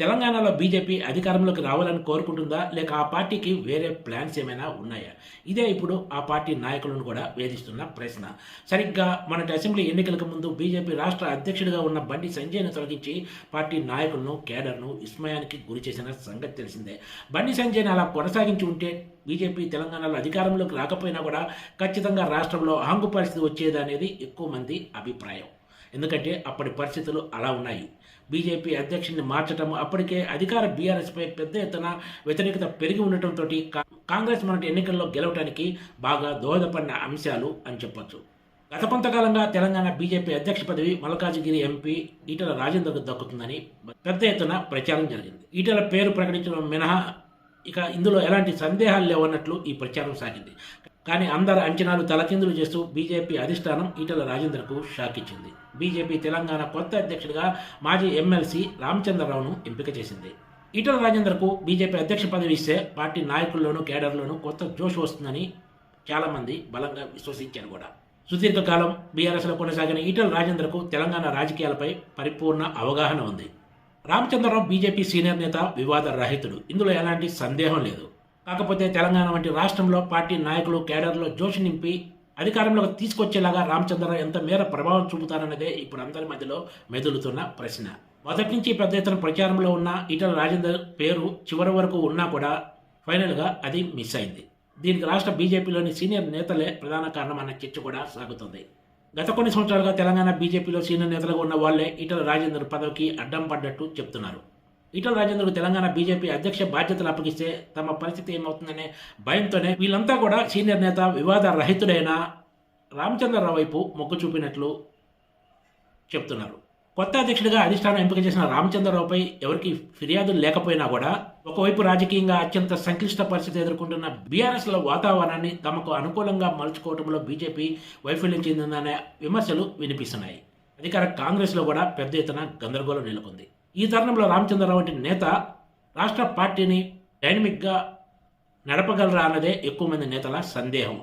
తెలంగాణలో బీజేపీ అధికారంలోకి రావాలని కోరుకుంటుందా? లేక ఆ పార్టీకి వేరే ప్లాన్స్ ఏమైనా ఉన్నాయా? ఇదే ఇప్పుడు ఆ పార్టీ నాయకులను కూడా వేధిస్తున్న ప్రశ్న. సరిగ్గా మొన్నటి అసెంబ్లీ ఎన్నికలకు ముందు బీజేపీ రాష్ట్ర అధ్యక్షుడిగా ఉన్న బండి సంజయ్ను తొలగించి పార్టీ నాయకులను కేడర్ను విస్మయానికి గురి చేసిన సంగతి తెలిసిందే. బండి సంజయ్ను అలా కొనసాగించి ఉంటే బీజేపీ తెలంగాణలో అధికారంలోకి రాకపోయినా కూడా ఖచ్చితంగా రాష్ట్రంలో ఆంగు పరిస్థితి వచ్చేది అనేది ఎక్కువ మంది అభిప్రాయం. ఎందుకంటే అప్పటి పరిస్థితులు అలా ఉన్నాయి. బీజేపీ అధ్యక్షుడిని మార్చడం అప్పటికే అధికార బీఆర్ఎస్పై పెద్ద ఎత్తున వ్యతిరేకత పెరిగి ఉండటంతో కాంగ్రెస్ మొన్నటి ఎన్నికల్లో గెలవడానికి బాగా దోహదపడిన అంశాలు అని చెప్పొచ్చు. గత కొంతకాలంగా తెలంగాణ బీజేపీ అధ్యక్ష పదవి మల్కాజిగిరి ఎంపీ ఈటల రాజేందర్కు దక్కుతుందని పెద్ద ఎత్తున ప్రచారం జరిగింది. ఈటల పేరు ప్రకటించడం మినహా ఇక ఇందులో ఎలాంటి సందేహాలు లేవన్నట్లు ఈ ప్రచారం సాగింది. కానీ అందరు అంచనాలు తలకిందులు చేస్తూ బీజేపీ అధిష్టానం ఈటల రాజేందర్కు షాక్ ఇచ్చింది. బీజేపీ తెలంగాణ కొత్త అధ్యక్షుడిగా మాజీ ఎమ్మెల్సీ రామచంద్రరావును ఎంపిక చేసింది. ఈటల రాజేందర్కు బీజేపీ అధ్యక్ష పదవి ఇస్తే పార్టీ నాయకుల్లోనూ కేడర్లోనూ కొత్త జోష్ వస్తుందని చాలామంది బలంగా విశ్వసించారు కూడా. సుదీర్ఘకాలం బీఆర్ఎస్లో కొనసాగిన ఈటల రాజేందర్కు తెలంగాణ రాజకీయాలపై పరిపూర్ణ అవగాహన ఉంది. రామచంద్రరావు బీజేపీ సీనియర్ నేత వివాద రహితుడు. ఇందులో ఎలాంటి సందేహం లేదు. కాకపోతే తెలంగాణ వంటి రాష్ట్రంలో పార్టీ నాయకులు కేడర్లో జోష్ నింపి అధికారంలోకి తీసుకొచ్చేలాగా రామచంద్రరావు ఎంత మేర ప్రభావం చూపుతారన్నదే ఇప్పుడు అందరి మధ్యలో మెదులుతున్న ప్రశ్న. మొదటి నుంచి పెద్ద ఎత్తున ప్రచారంలో ఉన్న ఈటల రాజేందర్ పేరు చివరి వరకు ఉన్నా కూడా ఫైనల్గా అది మిస్ అయింది. దీనికి రాష్ట్ర బీజేపీలోని సీనియర్ నేతలే ప్రధాన కారణం చర్చ కూడా సాగుతుంది. గత కొన్ని సంవత్సరాలుగా తెలంగాణ బీజేపీలో సీనియర్ నేతలుగా ఉన్న వాళ్ళే ఈటల రాజేందర్ పదవికి అడ్డం పడ్డట్టు చెప్తున్నారు. ఈటల రాజేందర్కు తెలంగాణ బీజేపీ అధ్యక్ష బాధ్యతలు అప్పగిస్తే తమ పరిస్థితి ఏమవుతుందనే భయంతోనే వీళ్ళంతా కూడా సీనియర్ నేత వివాద రహితుడైన రామచంద్రరావు వైపు మొగ్గు చూపినట్లు చెప్తున్నారు. కొత్త అధ్యక్షుడిగా అధిష్టానం ఎంపిక చేసిన రామచంద్రరావుపై ఎవరికి ఫిర్యాదులు లేకపోయినా కూడా ఒకవైపు రాజకీయంగా అత్యంత సంక్లిష్ట పరిస్థితి ఎదుర్కొంటున్న బీఆర్ఎస్ల వాతావరణాన్ని తమకు అనుకూలంగా మలుచుకోవడంలో బీజేపీ వైఫల్యం చెందిందనే విమర్శలు వినిపిస్తున్నాయి. అధికార కాంగ్రెస్లో కూడా పెద్ద ఎత్తున గందరగోళం నెలకొంది. ఈ తరుణంలో రామచంద్రరావు వంటి నేత రాష్ట్ర పార్టీని డైనమిక్గా నడపగలరా అన్నదే ఎక్కువ మంది నేతల సందేహం.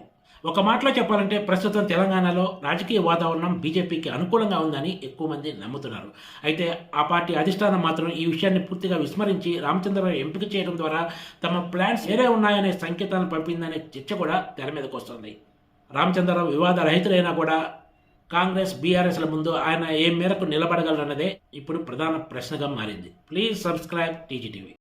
ఒక మాటలో చెప్పాలంటే ప్రస్తుతం తెలంగాణలో రాజకీయ వాతావరణం బీజేపీకి అనుకూలంగా ఉందని ఎక్కువ మంది నమ్ముతున్నారు. అయితే ఆ పార్టీ అధిష్టానం మాత్రం ఈ విషయాన్ని పూర్తిగా విస్మరించి రామచంద్రరావు ఎంపిక చేయడం ద్వారా తమ ప్లాన్స్ ఏరే ఉన్నాయనే సంకేతాలను పంపిందనే చర్చ కూడా తెర మీదకు వస్తుంది. రామచంద్రరావు వివాద రహితులైనా కూడా కాంగ్రెస్ బీఆర్ఎస్ల ముందు ఆయన ఏ మేరకు నిలబడగలరన్నదే ఇప్పుడు ప్రధాన ప్రశ్నగా మారింది. Please subscribe TGTV